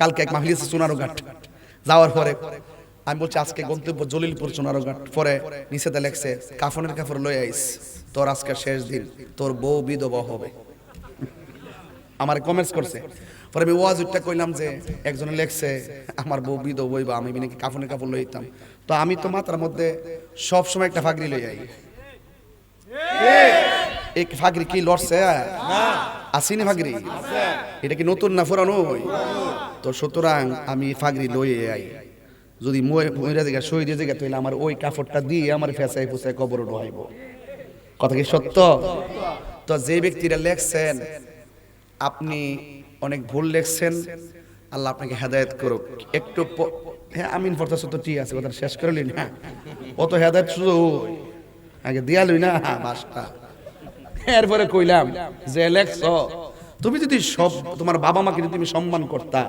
কালকে এক মাহফিল আছে সোনারো ঘাট যাওয়ার পরে আমি বলছি, আজকে গন্তব্য জলিলপুর সোনারো ঘাট পরে নিচেতে লেখছে, কাফনের কাপড় লয়ে আইস। তোর আজকে শেষ দিন। তোর বউ বিধবা হবে। আমার কমেন্টস করছে। পরে আমি ওয়াজ উঠটা কইলাম যে, একজনে লেখছে, আমার বউ বিধবা হইবা, আমি নাকি কাফনের কাপড় লইতাম তো আমি তো মাত্রার মধ্যে সব সময় একটা ফাগরি লই আই। এই ফাগরি কি লড়ছে? আসিনি ফাগরি? এটা কি নতুন না পুরানো তো সুতরাং আমি ফাগরি লইয়ে আই। যদি মহিলা জায়গা শহীদ জায়গা তাহলে আমার ওই কাপড়টা দিয়ে আমার ফেসাই ফুসাই কবর ডোহাইব কথা কি সত্য? তো যে ব্যক্তিরা লেখছেন, আপনি অনেক ভুল লেখছেন, আল্লাহ আপনাকে হেদায়ত করুক। একটু হ্যাঁ আমিন পড়তেছ তো ঠিক আছে কথা শেষ করলি না অত হেদায়ত শুধু। আগে দিয়ালুই না হ্যাঁ বাসটা। এরপরে কইলাম, যে লেখছ তুমি যদি সব তোমার বাবা মাকে যদি তুমি সম্মান করতা,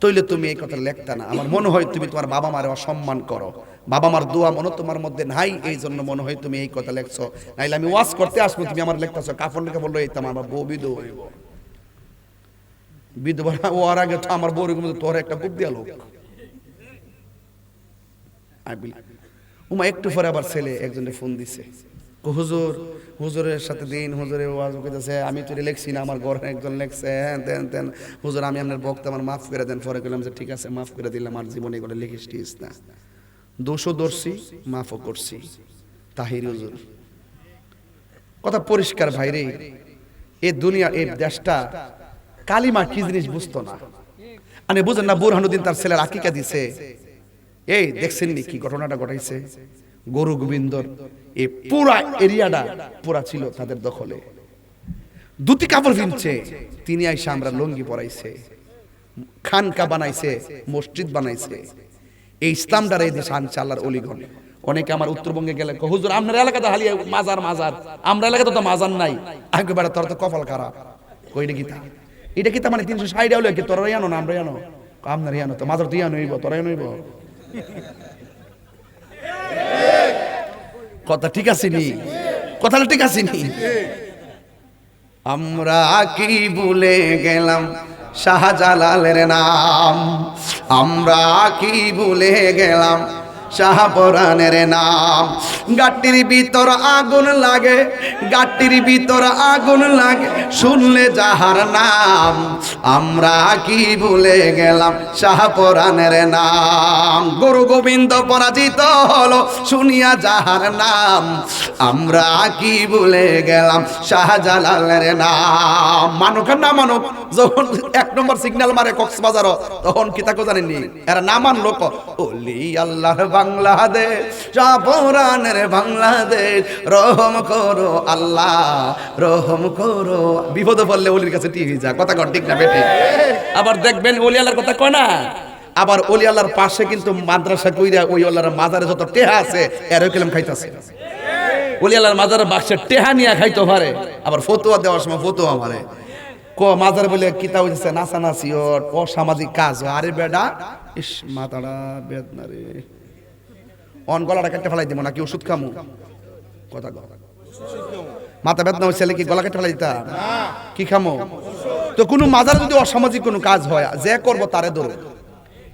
তইলে তুমি এই কথা লেখতা না। আমার মনে হয় তুমি তোমার বাবা মারে অসম্মান করো। বাবা মার দোয়া মনে তোমার মধ্যে নাই এই জন্য মনে হয় তুমি এই কথা লেখছো। নাইলে আমি ওয়াজ করতে আসব, তুমি আমার লেখতেছো। কাপড় লেখা বলল, এই আমার বউ বিধু হইব বিধবা ও আর আগে তো আমার বউর মধ্যে তোর একটা খুব লোক উমা, একটু পরে আবার ছেলে একজনে ফোন দিছে। হুজুর, হুজুরের সাথে দিন হুজুরে ওয়াজ কইতেছে আমি তো লেখছি না, আমার ঘরে একজন লেখছে হ্যাঁ দেন দেন হুজুর, আমি আপনার বক্তা, আমার মাফ করে দেন, পরে কইলাম যে ঠিক আছে, মাফ করে দিলাম, আর জীবনে এগুলো লিখিস টিস না। দোষও ধরছি, মাফও করছি। তাহির হুজুর। কথা পরিষ্কার ভাইরে এ দুনিয়া এই দেশটা, কালিমা কি জিনিস বুঝতো না। মানে বুঝেন না, বুরহানুদ্দিন তার ছেলের আকিকা দিছে। এই, দেখছেন নি কি ঘটনাটা ঘটাইছে? গরু গোবিন্দর এই পুরা এরিয়াটা পুরা ছিল তাদের দখলে। দুটি কাপড় কিনছে তিনি আইসা আমরা লঙ্গি পরাইছে, খানকা বানাইছে, মসজিদ বানাইছে। এই ইসলামটার এই দেশ আনছে আল্লাহর অলিগণ। অনেকে আমার উত্তরবঙ্গে গেলে হুজুর, আপনার এলাকাতে হালিয়া মাজার মাজার। আমরা এলাকাতে তো মাজার নাই। আগে বেড়া তোর তো কপাল খারাপ। কইটা গীতা এটা কি তার মানে তিনশো ষাট হলো কি তোরা জানো না আমরা জানো আপনার জানো তো, মাজার তুই জানো তোরা জানো কথা ঠিক আছে নি কথাটা ঠিক আছে নি আমরা কি ভুলে গেলাম শাহজালালের নাম? আমরা কি ভুলে গেলাম শাহপরানের নাম। গাটির ভিতর আগুন লাগে গাটির ভিতর আগুন লাগে, শুনলে যাহার নাম, আমরা কি ভুলে গেলাম শাহপরানের নাম। গুরু গোবিন্দ পরাজিত হলো, শুনিয়া যাহার নাম, আমরা কি ভুলে গেলাম শাহজালালের নাম। আর না মানুক যখন এক নম্বর সিগন্যাল মারে কক্সবাজার তখন কি তাকে জানেননি? এরা না মানলো ক? ওলি আল্লাহর বাংলাদেশ শাহপুরানের বাংলাদেশ। রহম করো আল্লাহ রহম করো। বিপদে পড়লে ওলির কাছে টিভি যা কথা কর ঠিক না বেটি আবার দেখবেন ওলি আল্লাহর কথা কয় না? আবার ওলি আল্লাহর পাশে কিন্তু মাদ্রাসা কইরা ওই আল্লাহর মাজারে যত টেহা আছে এর কেলাম খাইতাছে। ওলি আল্লাহর মাজারে বাক্সে টেহা নিয়ে খাইতে পারে। আবার ফতুয়া দেওয়ার সময় ফতুয়া মারে। ক মাজার বলে কিতা হইছে নাচানাচি ওর অসামাজিক কাজ আরে বেডা ইস মাতাড়া বেদনা রে। অন গলাটা কেটে ফেলাই দিব নাকি ওষুধ খামু? কথা কথা মাথা বেদনা হয়েছে কি গলা কেটে ফেলাই দিতা কি খামো? তো কোনো মাজার যদি অসামাজিক কোনো কাজ হয়, যে করব তারে ধরো।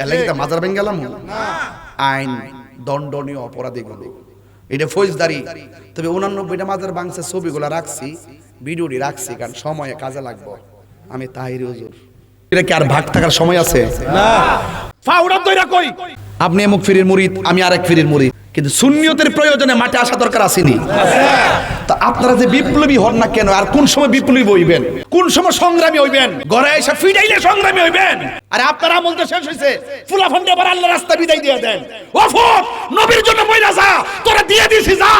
এলাকি মাজার ভেঙে গেলাম। আইন দণ্ডনীয় অপরাধীগুলো। এটা ফৌজদারি। তবে উনানব্বইটা মাজার বাংসে ছবিগুলো রাখছি, ভিডিওটি রাখছি, কারণ সময়ে কাজে লাগবো। আমি তাহিরি হুজুর। এটা কি আর ভাগ থাকার সময় আছে? ফাউডার দইরা কই? আপনি এমুক ফিরির মুরিদ, আমি আরেক ফিরির মুরিদ। কিন্তু শূন্যতের প্রয়োজনে মাঠে আসা দরকার আসেনি। তা আপনারা যে বিপ্লবী হন না কেন, আর কোন সময় বিপ্লবী হইবেন? কোন সময় সংগ্রামী হইবেন? ঘরে এসে ফিডাইলে সংগ্রামী হইবেন? আরে আপনার আমল তো শেষ হইছে। ফুলা ফন্ডে আবার আল্লাহ রাস্তা বিদায় দিয়ে দেন। ও ফুট নবীর জন্য মইরা যা, তোরা দিয়ে দিছি যা।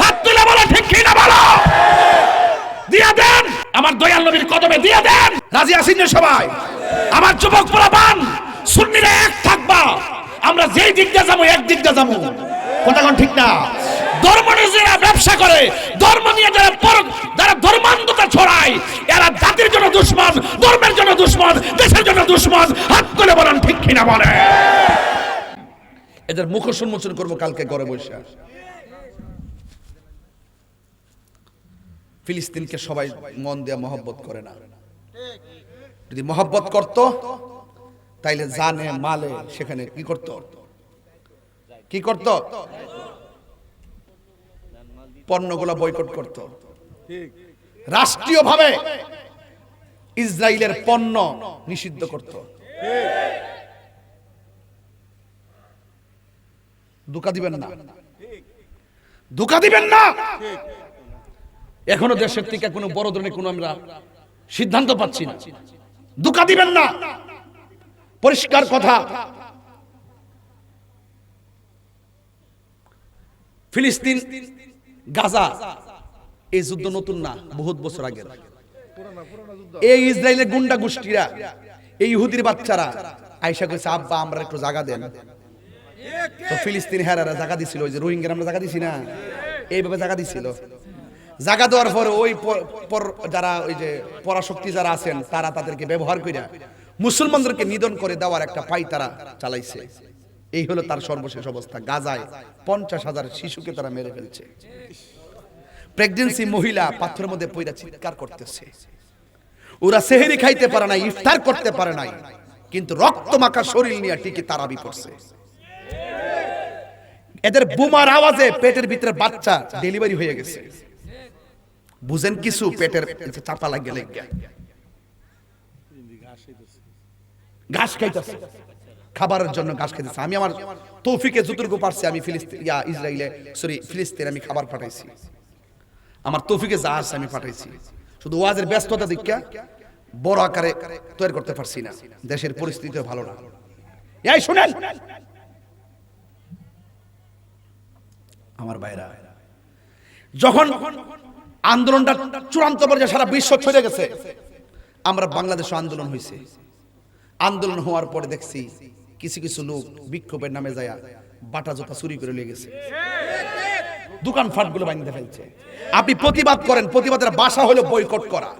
হাত তুলে বলো, ঠিক কি না বলো? দিয়ে দেন। আমার দয়াল নবীর কদমে দিয়ে দেন। রাজি আছেন না সবাই? আমার যুবক পোলাপান সুন্নিরা এক থাকবা। আমরা যেই দিক দিয়ে যাব, এক দিক দিয়ে যাব। কথা ঠিক না? ধর্ম নিয়ে যারা ব্যবসা করে, ধর্ম নিয়ে যারা যারা ধর্মান্ধতা ছড়ায়, এরা জাতির জন্য দুশ্মন, ধর্মের জন্য দুশ্মন, দেশের জন্য দুশ্মন। হাত করে বলেন, ঠিক কিনা বলে এদের মুখ উন্মোচন করব কালকে ঘরে বসে। ফিলিস্তিনকে সবাই মন দিয়ে মহব্বত করে না। যদি মহব্বত করত তাইলে জানে, মালে, সেখানে কি করত? কি করত? পণ্যগুলো বয়কট করত। রাষ্ট্রীয়ভাবে ইসরায়েলের পণ্য নিষিদ্ধ করত। দুকা দিবেন না। দুকা দিবেন না! এখনও দেশের থেকে কোনো বড় ধরনের কোনো আমরা সিদ্ধান্ত পাচ্ছি না। দুকা দিবেন না! পরিষ্কার কথা। ফিলিস্তিন, গাজা, এই যুদ্ধ নতুন না, বহুত বছর আগের। এই ইসরায়েলের গুন্ডা গোষ্ঠীরা, এই ইহুদির বাচ্চারা আয়সা কইছে, আব্বা, আমরা একটু জায়গা দেন। তো ফিলিস্তিন হেরারা জায়গা দিছিল, ওই যে রোহিঙ্গার আমরা জায়গা দিছি না? এইভাবে জায়গা দিছিল। জায়গা দেওয়ার পরে ওই যারা ওই যে পরাশক্তি যারা আছেন, তারা তাদেরকে ব্যবহার কইরা মুসলমানদেরকে নিধন করে দেওয়ার একটা পাই তারা চালাইছে। এই হলো তার সর্বশেষ অবস্থা। গাজায় পঞ্চাশ হাজার শিশুকে তারা মেরে ফেলছে। প্রেগনেন্সি মহিলা পাথরের মধ্যে পইরা চিৎকার করতেছে। ওরা সেহেরি খাইতে পারে নাই, ইফতার করতে পারে নাই, কিন্তু রক্ত মাখা শরীর নিয়ে টিকে তারাবি পড়ছে। এদের বোমার আওয়াজে পেটের ভিতরে বাচ্চা ডেলিভারি হয়ে গেছে। বুঝেন কিছু, পেটের চাপা লাগে লেগে। ঘাস খাইতেছে। খাবারের জন্য ঘাস খাইতেছে। আমি আমার তৌফিকে যতটুকু পারছি আমি ফিলিস্তিন ইয়া ইসরায়েলে সরি, ফিলিস্তিন আমি খাবার পাঠাইছি। আমার তৌফিকে যা আছে আমি পাঠাইছি। শুধু ওয়াজের ব্যস্ততা দিকা বড় আকারে তৈরি করতে পারছি না। দেশের পরিস্থিতিও ভালো না। এই, শুনেন! আমার ভাইরা, যখন আন্দোলনটা চূড়ান্ত পর্যায়ে সারা বিশ্ব ছড়ে গেছে, আমরা বাংলাদেশে আন্দোলন হয়েছে আন্দোলন হওয়ার পরে দেখছি কিছু কিছু লোক বিক্ষোভের নামে যায় বাটা জোতা চুরি করে নিয়ে গেছে। দোকান ফাটগুলো ভাঙতে ফেলছে। আপনি প্রতিবাদ করেন, প্রতিবাদের বাসা হলো বয়কট করা।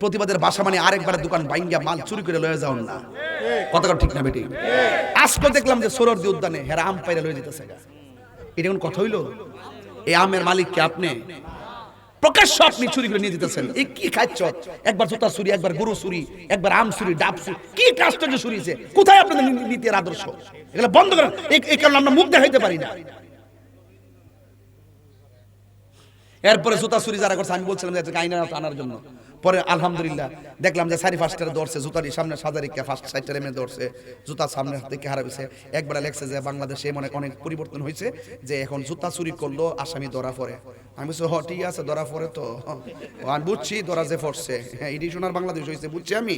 প্রতিবাদের বাসা মানে আরেকবার দোকান বাইঙ্গা মাল চুরি করে লয়ে যাও না। কতটা ঠিক না বেটি। আজকে দেখলাম যে সোররদি উদ্যানে হেরা আম পাইরা লয়ে যেতেছে এটা কোন কথা হইল? এই আমের মালিক কে আপনি প্রকাশ্য আপনি চুরি করে নিয়ে যেতেছেন। এই কি খাচ্ছ? একবার জুতা চুরি, একবার গরু চুরি, একবার আম চুরি, ডাব চুরি। কি আশ্চর্য চুরিছে কোথায় আপনাদের নীতির আদর্শ? এগুলো বন্ধ করেন। এই- কারণে আমরা মুখ দেখাইতে পারি না। এরপরে জুতা চুরি যারা করছে, আমি বলছিলাম যে আইনা আনার জন্য। পরে আলহামদুলিল্লাহ দেখলাম যে সারি ফার্স্টারে ধরছে জুতারি সামনে সাজারিকে ফার্স্ট সাইডটারে মেয়ে ধরছে জুতা সামনে থেকে হারাইছে একবার লেখছে যে বাংলাদেশে মনে অনেক পরিবর্তন হয়েছে যে এখন জুতা চুরি করল আসামি ধরা পড়ে। আমি বলছি, হ, ঠিক আছে, ধরা পড়ে তো। আমি বুঝছি ধরা যে পড়ছে। হ্যাঁ ইডি সোনার বাংলাদেশ হয়েছে, বুঝছি আমি।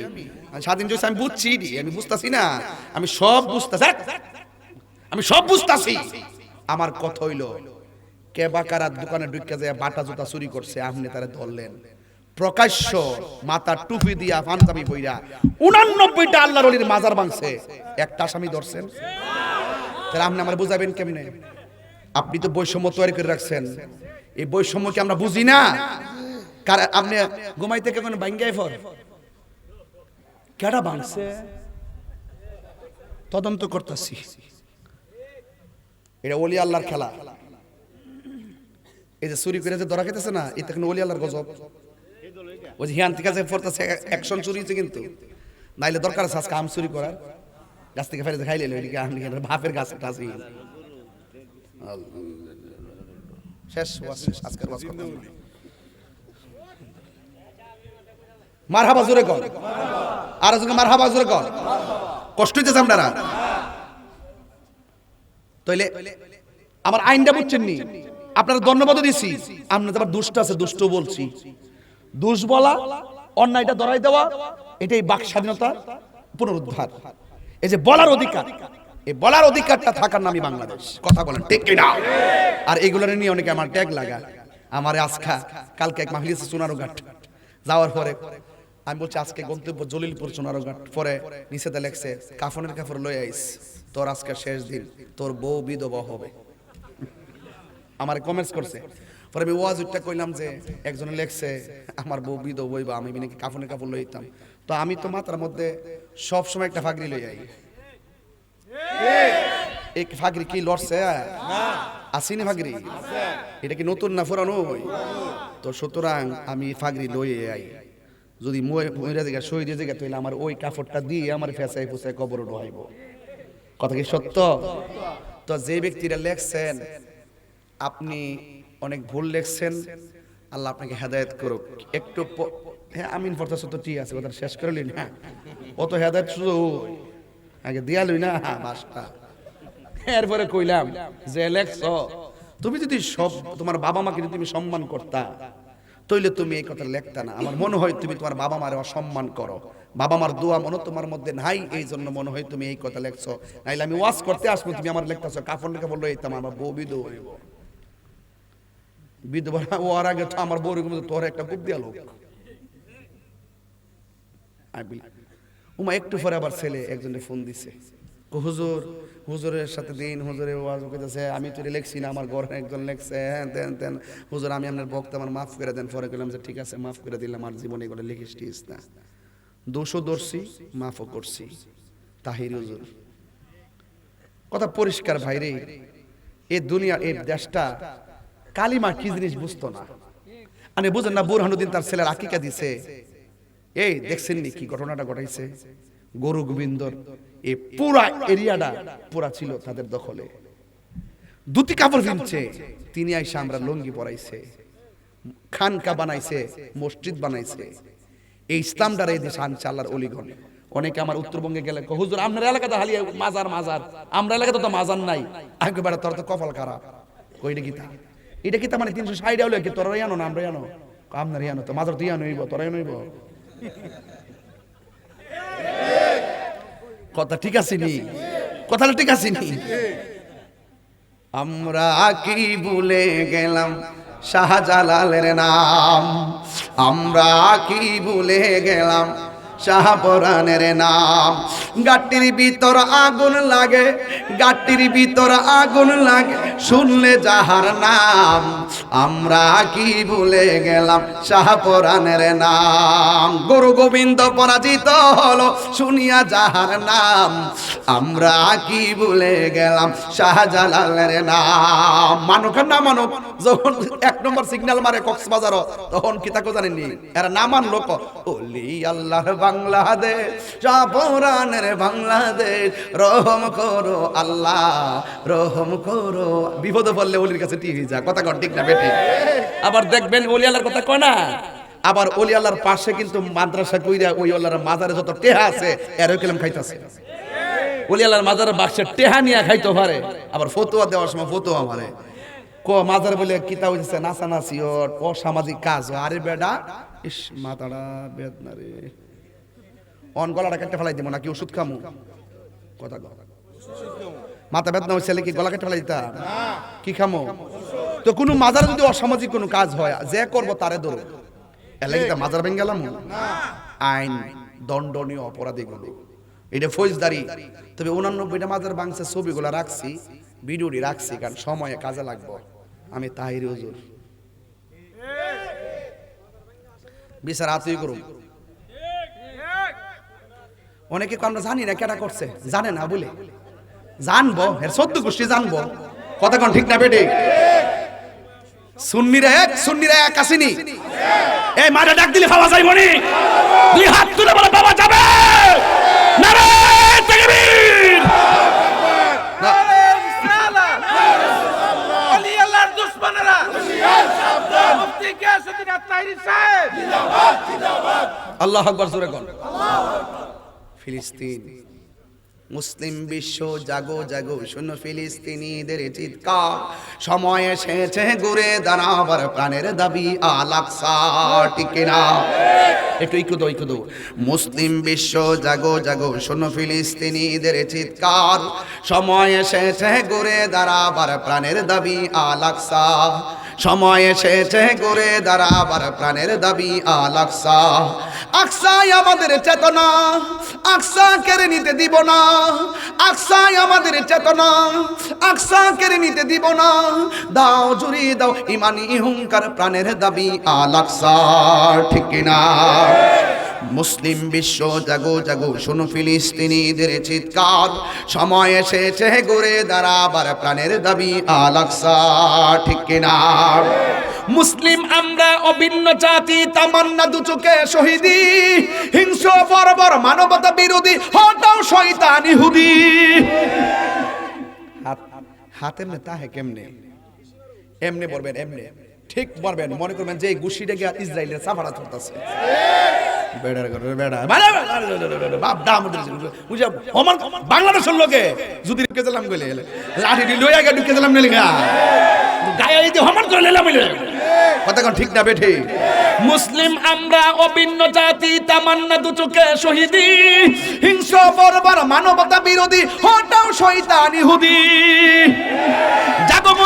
স্বাধীন হয়েছে, আমি বুঝছি ইডি, আমি বুঝতাছি না। আমি সব বুঝতাছি। আমি সব বুঝতাছি। আমার কথা হইল, কে বাকারার দোকানে ঢুকে যায় বাটা জুতা চুরি করছে, আপনি তারা ধরলেন। প্রকাশ্য মাথা টুপি দিয়া পাঞ্জাবি বইরা। উনানব্বইটা আল্লাহর অলির মাজার ভাঙছে একটা আসামি ধরছেন। তাহলে আপনি আমার বুঝাবেন কেমনে? আপনি তো বৈষম্য তৈরি করে রাখছেন। এই বৈষম্য কি আমরা বুঝি না? কার আপনি ঘুমাইতে কেমন ভাঙ্গাই ফর কেডা ভাঙছে তদন্ত করতেছি। এটা ওলি আল্লাহর খেলা। এই যে চুরি করে যে ধরা খেতেছে না এটা কিন্তু ওলি আল্লাহর গজব? ওই যে হিয়ান থেকে পড়তেছে অ্যাকশন চুরি হয়েছে কিন্তু। নাইলে দরকার আছে আজকে আম চুরি করার। গাছ থেকে ফেলে খাইলে ওইদিকে আম ভাপের গাছ টাছি শেষ আজকের কথা মারহাবা জোরে কর। আর জোরে মারহাবা জোরে কর। কষ্ট হইতেছে আপনারা। তইলে আমার আইনটা বুঝছেন নি? আপনারা ধন্যবাদ দিছি। আপনার আবার দুষ্ট আছে, দুষ্ট বলছি। দুষ বলা অন্যায়টা ধরাই দেওয়া, এটাই বাক স্বাধীনতা পুনরুদ্ধার। এই যে বলার অধিকার, এই বলার অধিকারটা থাকার নামই বাংলাদেশ। কথা বলেন, ঠিক কি না আর এগুলোর নিয়ে অনেকে আমার ট্যাগ লাগা আমার আজকা, কালকে এক মাহলিসে সোনারো ঘাট যাওয়ার পরে আমি বলছি, আজকে গন্তব্য জলিলপুর সোনারো ঘাট পরে নিচেতে লেখছে, কাফনের কাপড় লয়ে আইস। তোর আজকে শেষ দিন, তোর বউ বিধবা হবে। আমার কমেন্টস করছে পরে আমি ওয়াজ উঠটা কইলাম যে, একজনে লেখছে, আমার বউ বিধ বইবা আমি নাকি কাফনের কাপড় লইতাম তো আমি তো মাথার মধ্যে সব সময় একটা ফাগরি লই আই। এই ফাগরি কি লড়ছে? আসিনি ফাগরি? এটা কি নতুন না পুরানো? তো সুতরাং আমি ফাগরি লই আই। যদি মহিলা জায়গা শহীদের জায়গা তাহলে আমার ওই কাপড়টা দিয়ে আমার ফেসাই ফুসাই কবর ডোহাইব কথা কি সত্য? তো যে ব্যক্তিরা লেখছেন, আপনি অনেক ভুল লেখছেন। আল্লাহ আপনাকে হেদায়েত করুক। একটু হ্যাঁ আমিন পড়তেছ তো ঠিক আছে কথা শেষ করে লিন। হ্যাঁ অত হেদায়েত শুধু আগে দিয়ালুই না হ্যাঁ বাসটা। এরপরে কইলাম যে, লেখছ, তুমি যদি সব তোমার বাবা মাকে যদি তুমি সম্মান করতা, তইলে তুমি এই কথা লেখতা না। আমার মনে হয় তুমি তোমার বাবা মারে অসম্মান করো। বাবা মার দোয়া মনে তোমার মধ্যে নাই, এই জন্য মনে হয় তুমি এই কথা লেখছো। নাইলে আমি ওয়াজ করতে আসব, তুমি আমার লেখতেছো কাপড় লেখা বলল এইতাম আমার বউ বিধু হইব। আগে আমার তোর একটা লোক উমা, একটু পরে আবার ছেলে একজনে ফোন দিছে। হুজুর, হুজুরের সাথে দিন হুজুরে ওয়াজ আমি তো লেখছি না, আমার ঘরে একজন লেখছে হ্যাঁ দেন দেন। হুজুর, আমি আপনার বক্তা, আমার মাফ করে দেন। পরে কইলাম যে, ঠিক আছে, মাফ করে দিলাম, আর জীবনে এগুলো লিখিস টিস না। দোষও দর্শি মাফও করছি। তাহির হুজুর। কথা পরিষ্কার ভাইরে এই দুনিয়া এই দেশটা কালিমা কি জিনিস বুঝতো না। মানে বুঝেন না, বুরহানুদ্দিন তার ছেলের আকিকা দিছে। এই দেখছেন নি কি ঘটনাটা ঘটাইছে? গরু গোবিন্দর এই পুরা এরিয়াটা পুরা ছিল তাদের দখলে। দুটি কাপড় কিনছে তিনি আইসা আমরা লঙ্গি পরাইছে, খানকা বানাইছে, মসজিদ বানাইছে। এই ইসলামটার এই দেশে আনছে আল্লাহর অলিগণ। অনেকে আমার উত্তরবঙ্গে গেলে হুজুর, আপনার এলাকাতে হালিয়া মাজার মাজার। আমরা এলাকাতে তো মাজার নাই। আগে বেড়া তোর তো কপাল খারাপ। কইটা গীতা এটা গীতা মানে তিনশো ষাট হলো কি? তোরা জানো না, আমরা জানো? আপনার জানো তো মাজার তুই জানো তোরা জানো কথা ঠিক আছে নি? কথাটা ঠিক আছে নি? আমরা কি ভুলে গেলাম শাহজালালের নাম? আমরা কি ভুলে গেলাম শাহপরানের নাম? গাটির ভিতর আগুন লাগে গাটির ভিতর আগুন লাগে। শুনলে যাহার নাম, আমরা কি ভুলে গেলাম? শাহপরানের নাম। গুরু গোবিন্দ পরাজিত হলো, শুনিয়া যাহার নাম, আমরা কি ভুলে গেলাম? শাহজালালের নাম। আর না মানুক, যখন এক নম্বর সিগন্যাল মারে কক্সবাজার, তখন কি তাকে জানেননি? এরা না মানলো ওলি আল্লাহর বাংলাদেশ। শাহপুরানের বাংলাদেশ, রহম করো আল্লাহ, রহম করো। বিপদে পড়লে ওলির কাছে টিভি যা, কথা কর, ঠিক না বেটে আবার দেখবেন ওলি আল্লাহর কথা কয় না? আবার ওলি আল্লাহর পাশে কিন্তু মাদ্রাসা কইরা ওই আল্লাহর মাজারে যত টেহা আছে এর কেলাম খাইতাছে। ওলি আল্লাহর মাজারের বাক্সে টেহা নিয়ে খাইতে পারে, আবার ফতোয়া দেওয়ার সময় ফতোয়া মারে। ক, মাজার বলে কিতা হইছে নাচানাচি ওর অসামাজিক কাজ, আরে বেডা, ইস মাতাড়া বেদনা রে। অন গলাটা কেটে ফেলাই দিব নাকি ওষুধ খামু? কথা মাথা বেদনা হয়েছে কি গলা কেটে ফেলাই দিতা? কি খামো? তো কোনো মাজারে যদি অসামাজিক কোনো কাজ হয়, যে করব তারে ধরো। এর লাগি মাজার ভেঙে গেলাম। আইন দণ্ডনীয় অপরাধীগুলো। এটা ফৌজদারি। তবে উনানব্বইটা মাজার বাংসের ছবিগুলো রাখছি, ভিডিওটি রাখছি, কারণ সময়ে কাজে লাগবো। আমি তাহির হুজুর। বিচার আতুই করুন। অনেকে কো আমরা জানি না কেটা করছে। জানে না বলে। জানব এর সদ্য গোষ্ঠী জানব। কথা কোন ঠিক না বেটে? সুন্নিরা এক সুন্নিরা এক আসেনি। এই মারা ডাক দিলে বাবা যাইব নি। দুই হাত তুলে বলে বাবা যাবে। আল্লাহ আকবর জোরে কোন। ফিলিস্তিন। মুসলিম বিশ্ব জাগো জাগো, শূন্য ফিলিস্তিনিদের চিৎকার। সময় এসেছে ঘুরে দাঁড়াবার প্রাণের দাবি আলাকসা টিকে না একটু ইকু দো ইকু দো মুসলিম বিশ্ব জাগো জাগো, শূন্য ফিলিস্তিনিদের চিৎকার। সময় এসেছে ঘুরে দাঁড়াবার প্রাণের দাবি আলাকসা সময় এসেছে ঘুরে দাঁড়াবার প্রাণের দাবি, আল আকসা। আকসাই আমাদের চেতনা, আকসা কেড়ে নিতে দিব না। আকসাই আমাদের চেতনা, আকসা কেড়ে নিতে দিব না। দাও জুড়ি, দাও ইমানি, হুঙ্কার, প্রাণের দাবি, আল আকসা। ঠিক না মুসলিম বিশ্ব জাগো জাগো, শোনো ফিলিস্তিনিদের চিৎকার। সময় এসেছে ঘুরে দাঁড়াবার প্রাণের দাবি আলাকসা ঠিক কিনা? মুসলিম আমরা অভিন্ন জাতি, তামান্না চোখে শহীদি। হিংস্র বর্বর মানবতা বিরোধী, হটাও শয়তান ইহুদি। হাত হাত এমনি তাহে কেমনে? এমনি বলবেন, এমনি। ঠিক বলবেন, মনে করবেন যে এই গিয়া ইসরায়েলের সাফারা ধরতেছে বাংলাদেশের লোকে যদি ঢুকে লইয়া ঢুকে গেলাম। করে ঠিক না বেঠে? মুসলিম আমরা অভিন্ন জাতি, তামান্না দু চোখে শহীদি। হিংস্র বর্বর মানবতা বিরোধী, হটাও শয়তান জাগো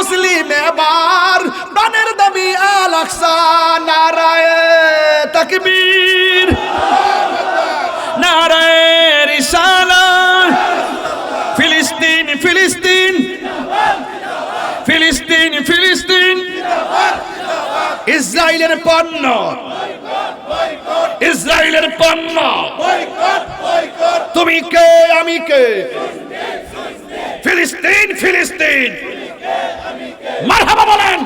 মুসলিম এবার, প্রাণের দাবি আল আকসা, নারায় তাকবীর। ইসরায়েলের পণ্য। ইসরায়েলের পণ্য। তুমি কে, আমি কে? ফিলিস্তিন ফিলিস্তিন। মারহাবা বলেন।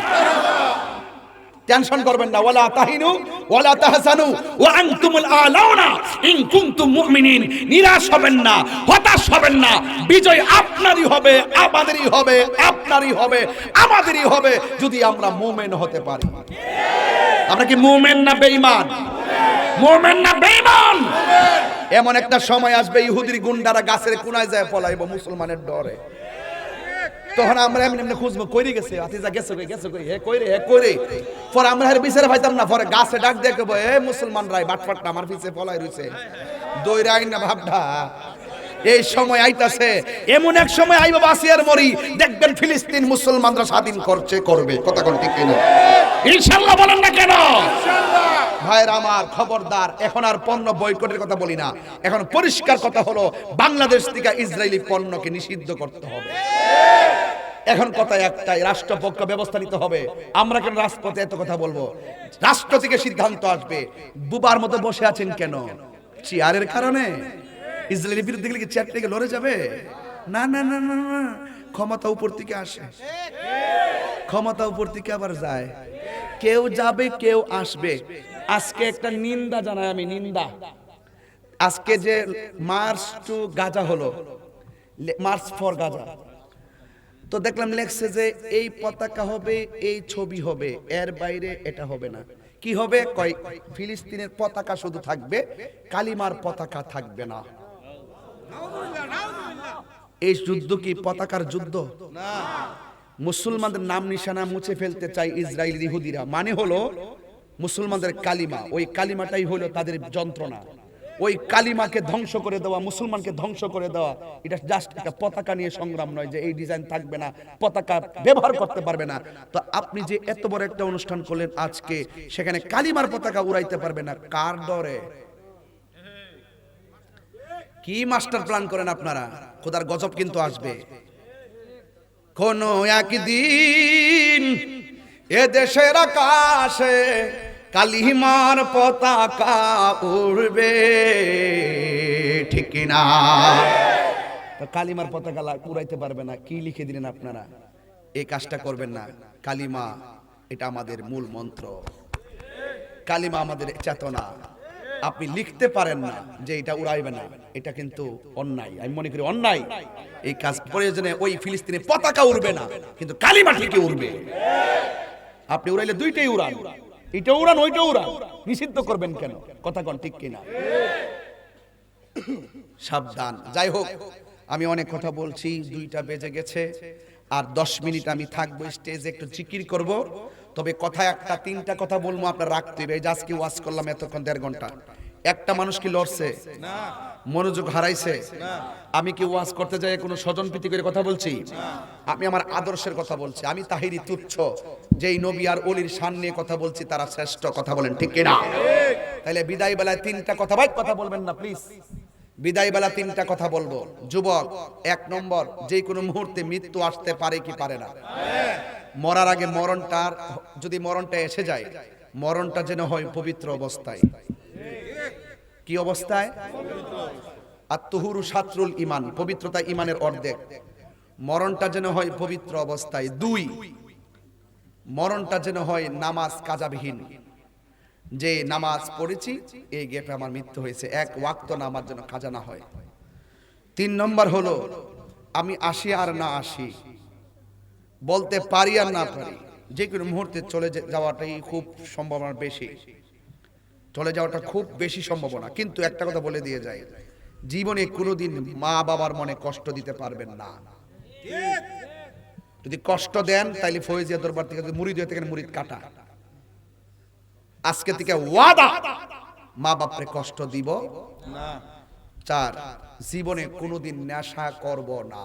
টেনশন করবেন না ওয়ালা তাহিনু ওয়ালা তাহসানু ওয়া আনতুমুল আলাউনা ইন কুনতুম মুমিনিন নিরাশ হবেন না হতাশ হবেন না বিজয় আপনারই হবে আমাদেরই হবে আপনারই হবে আমাদেরই হবে যদি আমরা মুমিন হতে পারি। আমরা কি মুমিন না বেঈমান? মুমিন না বেঈমান। এমন একটা সময় আসবে ইহুদির গুন্ডারা গাছের কোনায় যায় পলাইব মুসলমানের ডরে। তখন আমরা এমনি এমনি খুঁজবো কইরে গেছে আতিজা গেছে কই গেছে কই হে কইরে হে কইরে। পরে আমরা হের বিচারে পাইতাম না পরে গাছে ডাক দিয়ে কইবো এ মুসলমান রাই বাটফাটটা আমার পিছে পলাই রইছে। দইরা আইন না ভাবটা এই সময় আইতাছে এমন এক সময় আইব বাসিয়ার মরি দেখবেন ফিলিস্তিন মুসলমানরা স্বাধীন করছে করবে কথা কোন ঠিক কিনা? ইনশাআল্লাহ বলেন না কেন? ভাইয়ের আমার খবরদার, এখন আর পণ্য বয়কটের কথা বলি না। এখন পরিষ্কার কথা হলো, বাংলাদেশ থেকে ইসরায়েলি পণ্যকে নিষিদ্ধ করতে হবে। এখন কথা একটাই রাষ্ট্রপক্ষ ব্যবস্থা নিতে হবে। আমরা কেন রাজপথে এত কথা বলব? রাষ্ট্র থেকে সিদ্ধান্ত আসবে। বুবার মতো বসে আছেন কেন? চেয়ারের কারণে? ইসরায়েলের বিরুদ্ধে গেলে কি চেয়ার থেকে লড়ে যাবে? না না না না না। ক্ষমতা উপর থেকে আসে। ক্ষমতা উপর থেকে আবার যায়। কেউ যাবে, কেউ আসবে। আজকে একটা নিন্দা জানাই আমি, নিন্দা। আজকে যে মার্চ টু গাজা হলো মার্চ ফর গাজা তো দেখলাম লেখছে যে এই পতাকা হবে, এই ছবি হবে, এর বাইরে এটা হবে না। কি হবে? কয়, ফিলিস্তিনের পতাকা শুধু থাকবে, কালিমার পতাকা থাকবে না। এই যুদ্ধ কি পতাকার যুদ্ধ? মুসলমানদের নাম নিশানা মুছে ফেলতে চাই ইসরায়েল ইহুদিরা। মানে হলো মুসলমানদের কালিমা, ওই কালিমাটাই হলো তাদের যন্ত্রণা। ওই কালিমাকে ধ্বংস করে দেওয়া, মুসলমানকে ধ্বংস করে দেওয়া, এটা জাস্ট একটা পতাকা নিয়ে সংগ্রাম নয় যে এই ডিজাইন থাকবে না, পতাকা ব্যবহার করতে পারবে না। তো আপনি যে এত বড় একটা অনুষ্ঠান করলেন আজকে, সেখানে কালিমার পতাকা উড়াইতে পারবে না, কার ডরে কি মাস্টার প্ল্যান করেন আপনারা? খোদার গজব কিন্তু আসবে। কোন একদিন এ দেশের আকাশে কালিমার পতাকা উড়বে, ঠিক না কালিমার পতাকা উড়াইতে পারবে না। কি লিখে দিলেন আপনারা? এই কাজটা করবেন না। কালিমা, এটা আমাদের মূল মন্ত্র। কালিমা আমাদের চেতনা। আপনি লিখতে পারেন না যে এটা উড়াইবে না। এটা কিন্তু অন্যায়। আমি মনে করি অন্যায়। এই কাজ প্রয়োজনে ওই ফিলিস্তিনে পতাকা উড়বে না। কিন্তু কালিমা ঠিকই উড়বে। আপনি উড়াইলে দুইটাই উড়ান। এটা উড়ান ওইটা উড়ান নিষিদ্ধ করবেন কেন? কথা কন ঠিক কিনা? সাবধান। যাই হোক, আমি অনেক কথা বলছি, দুইটা বেজে গেছে, আর দশ মিনিট আমি থাকব স্টেজে, একটু চিকির করব। তবে কথা একটা, তিনটা কথা বলব, আপনার রাখতে হবে আজকে ওয়াজ করলাম এতক্ষণ দেড় ঘণ্টা। একটা মানুষ কি লড়ছে? মনোযোগ হারাইছে? আমি কি ওয়াজ করতে যাই, কোনো স্বজন প্রীতি করে কথা বলছি? আমি আমার আদর্শের কথা বলছি, আমি তাহিরি তুচ্ছ। যেই নবী আর অলির শান নিয়ে কথা বলছি, তারা শ্রেষ্ঠ কথা বলেন, ঠিক কিনা? তাহলে বিদায় বেলায় তিনটা কথা, ভাই, কথা বলবেন না প্লিজ বিদায় বেলা তিনটা কথা বলব। যুবক, এক নম্বর যে কোনো মুহূর্তে মৃত্যু আসতে পারে কি পারে না। মরার আগে মরণটার যদি মরণটা এসে যায়, মরণটা যেন হয় পবিত্র অবস্থায়। কি অবস্থায়? আত্মহুরু সাতরুল ইমান পবিত্রতা ইমানের অর্ধেক। মরণটা যেন হয় পবিত্র অবস্থায়। দুই, মরণটা যেন হয় নামাজ কাজাবিহীন। যে নামাজ পড়েছি, এই গেপে আমার মৃত্যু হয়েছে। এক ওয়াক্ত নামাজ যেন কাজা না হয়। তিন নম্বর হলো, আমি আসি আর না আসি। বলতে পারি আর না পারি। যে কোনো মুহূর্তে চলে যাওয়াটাই খুব সম্ভাবনা বেশি। চলে যাওয়াটা খুব বেশি সম্ভাবনা। কিন্তু একটা কথা বলে দিয়ে যায় জীবনে কোনোদিন মা বাবার মনে কষ্ট দিতে পারবেন না। যদি কষ্ট দেন তাইলে ফয়েজিয়া দরবার থেকে যদি মুড়িদ হয়ে থাকেন মুড়িদ কাটা। আজকে থেকে ওয়াদা মা বাপরে কষ্ট দিব না। চার জীবনে কোনোদিন নেশা করব না।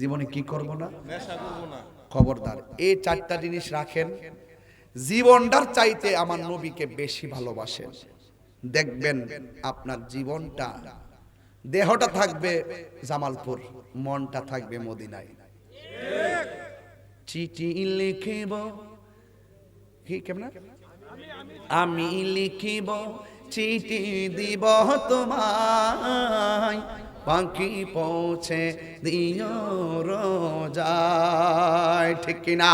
জীবনে কি করব না? নেশা করব না। খবরদার এই চারটা জিনিস রাখেন। জীবনটার চাইতে আমার নবীকে বেশি ভালোবাসেন দেখবেন আপনার জীবনটা, দেহটা থাকবে জামালপুর, মনটা থাকবে মদিনায়। চিঠি লিখিব, কি, কেমন? আমি লিখিব, চিঠি দিব তোমায়, পাখি পৌঁছে দিও রোজায়, ঠিক কিনা?